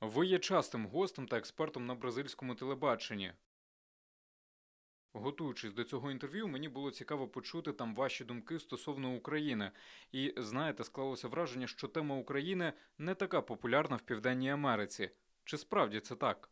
Ви є частим гостем та експертом на бразильському телебаченні. Готуючись до цього інтерв'ю, мені було цікаво почути там ваші думки стосовно України. І знаєте, склалося враження, що тема України не така популярна в Південній Америці. Чи справді це так?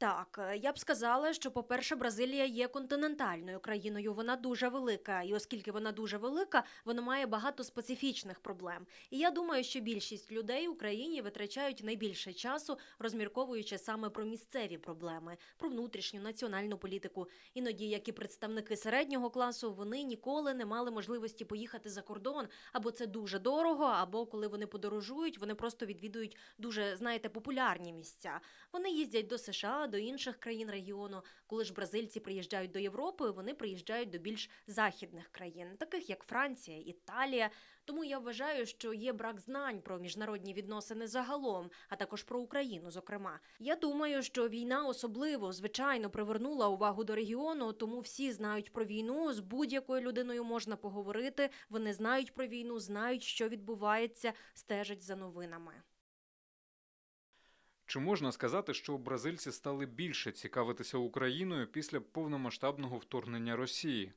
Так, е, я б сказала, що, по-перше, Бразилія є континентальною країною. Вона дуже велика, і оскільки вона дуже велика, вона має багато специфічних проблем. І я думаю, що більшість людей в Україні витрачають найбільше часу, розмірковуючи саме про місцеві проблеми, про внутрішню національну політику. Іноді, як і представники середнього класу, вони ніколи не мали можливості поїхати за кордон, або це дуже дорого, або коли вони подорожують, вони просто відвідують дуже, знаєте, популярні місця. Вони їздять до США, до інших країн регіону. Коли ж бразильці приїжджають до Європи, вони приїжджають до більш західних країн, таких як Франція, Італія. Тому я вважаю, що є брак знань про міжнародні відносини загалом, а також про Україну. Зокрема, я думаю, що війна особливо звичайно привернула увагу до регіону, тому всі знають про війну. З будь-якою людиною можна поговорити. Вони знають про війну, знають, що відбувається, стежать за новинами. Чи можна сказати, що бразильці стали більше цікавитися Україною після повномасштабного вторгнення Росії?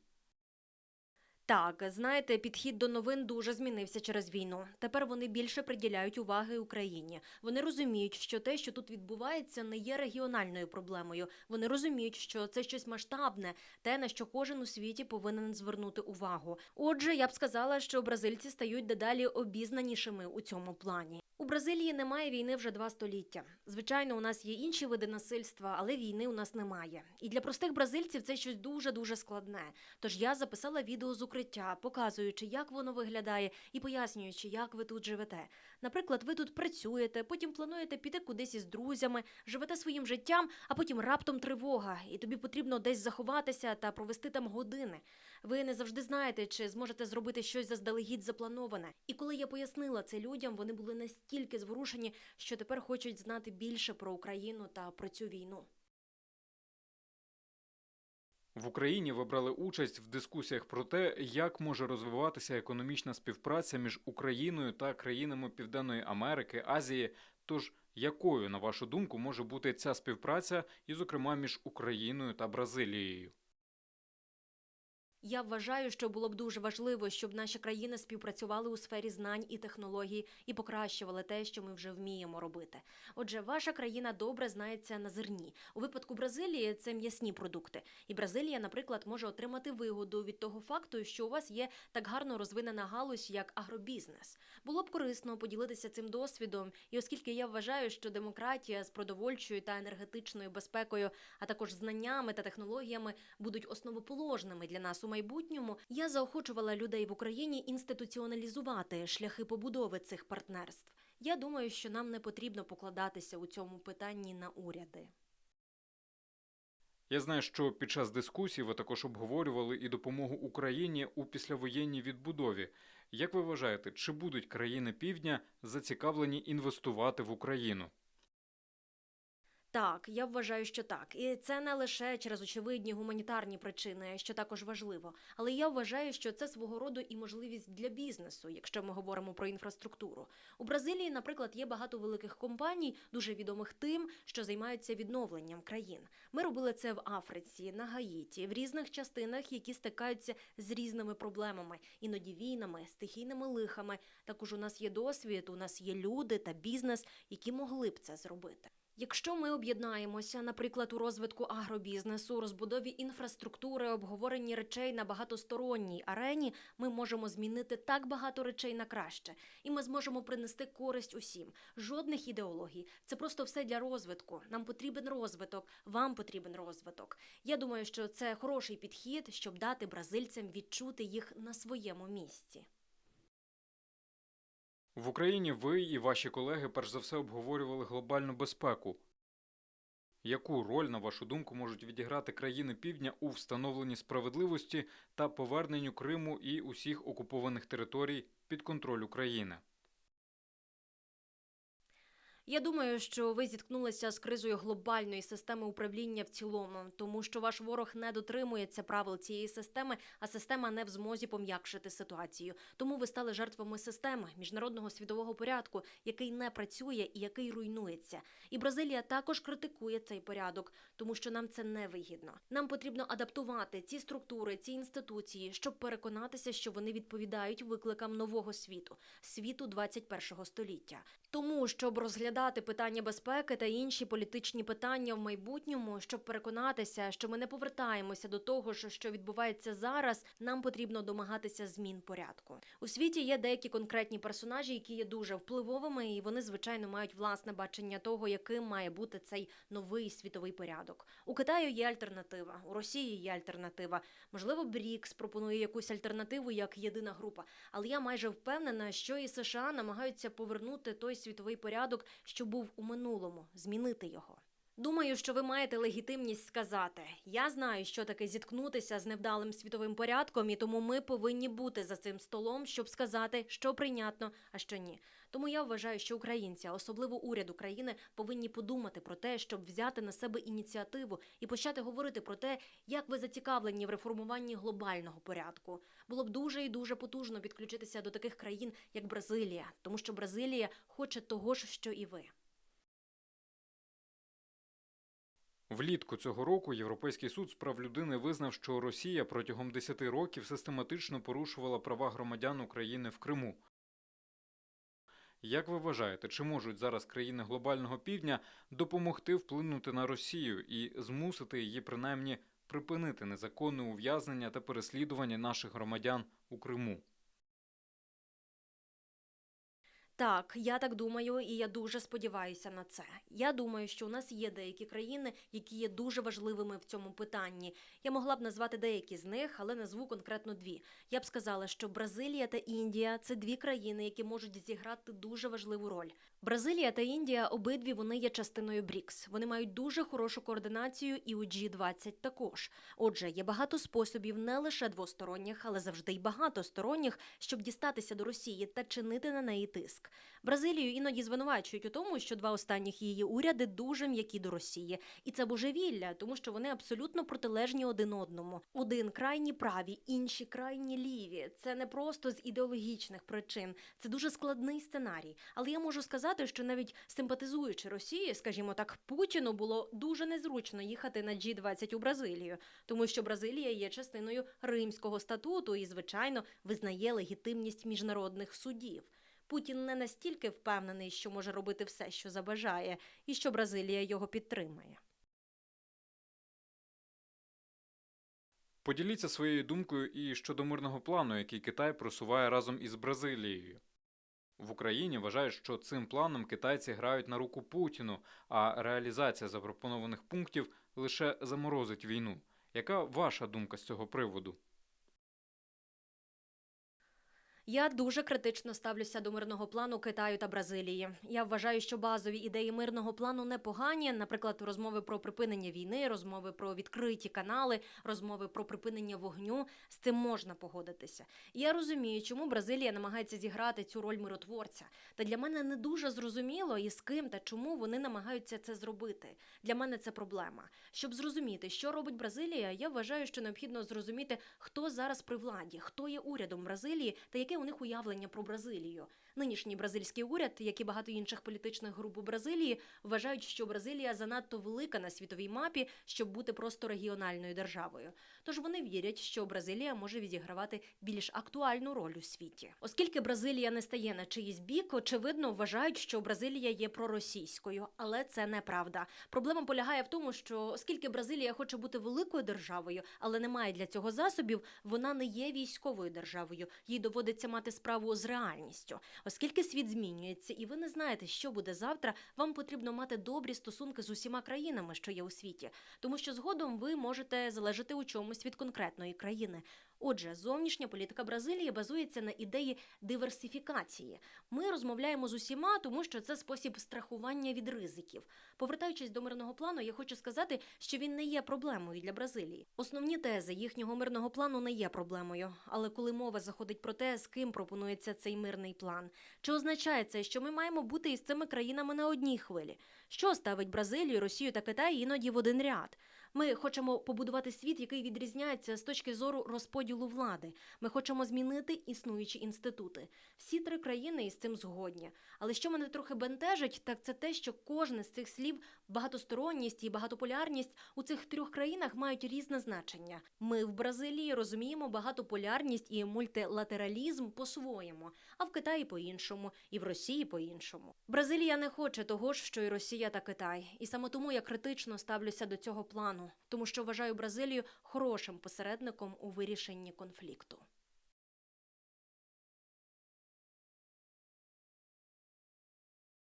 Так, знаєте, підхід до новин дуже змінився через війну. Тепер вони більше приділяють уваги Україні. Вони розуміють, що те, що тут відбувається, не є регіональною проблемою. Вони розуміють, що це щось масштабне, те, на що кожен у світі повинен звернути увагу. Отже, я б сказала, що бразильці стають дедалі обізнанішими у цьому плані. У Бразилії немає війни вже два століття. Звичайно, у нас є інші види насильства, але війни у нас немає. І для простих бразильців це щось дуже дуже складне. Тож я записала відео з укриття, показуючи, як воно виглядає, і пояснюючи, як ви тут живете. Наприклад, ви тут працюєте, потім плануєте піти кудись із друзями, живете своїм життям, а потім раптом тривога, і тобі потрібно десь заховатися та провести там години. Ви не завжди знаєте, чи зможете зробити щось заздалегідь заплановане. І коли я пояснила це людям, вони були настільки зворушені, що тепер хочуть знати більше про Україну та про цю війну. В Україні ви брали участь в дискусіях про те, як може розвиватися економічна співпраця між Україною та країнами Південної Америки, Азії. Тож, якою, на вашу думку, може бути ця співпраця, і, зокрема, між Україною та Бразилією? Я вважаю, що було б дуже важливо, щоб наші країни співпрацювали у сфері знань і технологій і покращували те, що ми вже вміємо робити. Отже, ваша країна добре знається на зерні. У випадку Бразилії це м'ясні продукти. І Бразилія, наприклад, може отримати вигоду від того факту, що у вас є так гарно розвинена галузь, як агробізнес. Було б корисно поділитися цим досвідом, і оскільки я вважаю, що демократія з продовольчою та енергетичною безпекою, а також знаннями та технологіями будуть основоположними для нас у майбутньому, я заохочувала людей в Україні інституціоналізувати шляхи побудови цих партнерств. Я думаю, що нам не потрібно покладатися у цьому питанні на уряди. Я знаю, що під час дискусій ви також обговорювали і допомогу Україні у післявоєнній відбудові. Як ви вважаєте, чи будуть країни Півдня зацікавлені інвестувати в Україну? Так, я вважаю, що так. І це не лише через очевидні гуманітарні причини, що також важливо. Але я вважаю, що це свого роду і можливість для бізнесу, якщо ми говоримо про інфраструктуру. У Бразилії, наприклад, є багато великих компаній, дуже відомих тим, що займаються відновленням країн. Ми робили це в Африці, на Гаїті, в різних частинах, які стикаються з різними проблемами, іноді війнами, стихійними лихами. Також у нас є досвід, у нас є люди та бізнес, які могли б це зробити. Якщо ми об'єднаємося, наприклад, у розвитку агробізнесу, розбудові інфраструктури, обговоренні речей на багатосторонній арені, ми можемо змінити так багато речей на краще, і ми зможемо принести користь усім. Жодних ідеологій. Це просто все для розвитку. Нам потрібен розвиток, вам потрібен розвиток. Я думаю, що це хороший підхід, щоб дати бразильцям відчути їх на своєму місці. В Україні ви і ваші колеги перш за все обговорювали глобальну безпеку. Яку роль, на вашу думку, можуть відіграти країни Півдня у встановленні справедливості та поверненню Криму і усіх окупованих територій під контроль України? Я думаю, що ви зіткнулися з кризою глобальної системи управління в цілому, тому що ваш ворог не дотримується правил цієї системи, а система не в змозі пом'якшити ситуацію. Тому ви стали жертвами системи міжнародного світового порядку, який не працює і який руйнується. І Бразилія також критикує цей порядок, тому що нам це не вигідно. Нам потрібно адаптувати ці структури, ці інституції, щоб переконатися, що вони відповідають викликам нового світу, світу 21 століття. Тому, щоб розглядати питання безпеки та інші політичні питання в майбутньому, щоб переконатися, що ми не повертаємося до того, що відбувається зараз, нам потрібно домагатися змін порядку. У світі є деякі конкретні персонажі, які є дуже впливовими, і вони, звичайно, мають власне бачення того, яким має бути цей новий світовий порядок. У Китаю є альтернатива, у Росії є альтернатива. Можливо, Брікс пропонує якусь альтернативу як єдина група. Але я майже впевнена, що і США намагаються повернути той світовий порядок, що був у минулому, змінити його. Думаю, що ви маєте легітимність сказати: я знаю, що таке зіткнутися з невдалим світовим порядком, і тому ми повинні бути за цим столом, щоб сказати, що прийнятно, а що ні. Тому я вважаю, що українці, а особливо уряд України, повинні подумати про те, щоб взяти на себе ініціативу і почати говорити про те, як ви зацікавлені в реформуванні глобального порядку. Було б дуже і дуже потужно підключитися до таких країн, як Бразилія, тому що Бразилія хоче того ж, що і ви. Влітку цього року Європейський суд з прав людини визнав, що Росія протягом 10 років систематично порушувала права громадян України в Криму. Як ви вважаєте, чи можуть зараз країни глобального півдня допомогти вплинути на Росію і змусити її принаймні припинити незаконне ув'язнення та переслідування наших громадян у Криму? Так, я так думаю, і я дуже сподіваюся на це. Я думаю, що у нас є деякі країни, які є дуже важливими в цьому питанні. Я могла б назвати деякі з них, але назву конкретно дві. Я б сказала, що Бразилія та Індія це дві країни, які можуть зіграти дуже важливу роль. Бразилія та Індія обидві вони є частиною БРІКС. Вони мають дуже хорошу координацію і у G20 також. Отже, є багато способів не лише двосторонніх, але завжди й багатосторонніх, щоб дістатися до Росії та чинити на неї тиск. Бразилію іноді звинувачують у тому, що два останніх її уряди дуже м'які до Росії, і це божевілля, тому що вони абсолютно протилежні один одному. Один крайні праві, інші крайні ліві. Це не просто з ідеологічних причин. Це дуже складний сценарій. Але я можу сказати, що навіть симпатизуючи Росії, скажімо так, Путіну було дуже незручно їхати на G20 у Бразилію, тому що Бразилія є частиною Римського статуту і, звичайно, визнає легітимність міжнародних судів. Путін не настільки впевнений, що може робити все, що забажає, і що Бразилія його підтримає. Поділіться своєю думкою і щодо мирного плану, який Китай просуває разом із Бразилією. В Україні вважають, що цим планом китайці грають на руку Путіну, а реалізація запропонованих пунктів лише заморозить війну. Яка ваша думка з цього приводу? Я дуже критично ставлюся до мирного плану Китаю та Бразилії. Я вважаю, що базові ідеї мирного плану непогані, наприклад, розмови про припинення війни, розмови про відкриті канали, розмови про припинення вогню. З цим можна погодитися. Я розумію, чому Бразилія намагається зіграти цю роль миротворця. Та для мене не дуже зрозуміло і з ким та чому вони намагаються це зробити. Для мене це проблема. Щоб зрозуміти, що робить Бразилія, я вважаю, що необхідно зрозуміти, хто зараз при владі, хто є урядом Бразилії та яке у них уявлення про Бразилію. Нинішній бразильський уряд, як і багато інших політичних груп у Бразилії, вважають, що Бразилія занадто велика на світовій мапі, щоб бути просто регіональною державою. Тож вони вірять, що Бразилія може відігравати більш актуальну роль у світі. Оскільки Бразилія не стає на чиїсь бік, очевидно вважають, що Бразилія є проросійською, але це неправда. Проблема полягає в тому, що оскільки Бразилія хоче бути великою державою, але не має для цього засобів, вона не є військовою державою. Їй доводиться мати справу з реальністю. Оскільки світ змінюється, і ви не знаєте, що буде завтра, вам потрібно мати добрі стосунки з усіма країнами, що є у світі, тому що згодом ви можете залежати у чомусь від конкретної країни. Отже, зовнішня політика Бразилії базується на ідеї диверсифікації. Ми розмовляємо з усіма, тому що це спосіб страхування від ризиків. Повертаючись до мирного плану, я хочу сказати, що він не є проблемою для Бразилії. Основні тези їхнього мирного плану не є проблемою. Але коли мова заходить про те, з ким пропонується цей мирний план, чи означає це, що ми маємо бути із цими країнами на одній хвилі? Що ставить Бразилію, Росію та Китай іноді в один ряд? Ми хочемо побудувати світ, який відрізняється з точки зору розподілу влади. Ми хочемо змінити існуючі інститути. Всі три країни із цим згодні. Але що мене трохи бентежить, так це те, що кожне з цих слів багатосторонність і багатополярність у цих трьох країнах мають різне значення. Ми в Бразилії розуміємо багатополярність і мультилатералізм по-своєму, а в Китаї по-іншому, і в Росії по-іншому. Бразилія не хоче того ж, що і Росія та Китай, і саме тому я критично ставлюся до цього плану, тому що вважаю Бразилію хорошим посередником у вирішенні конфлікту.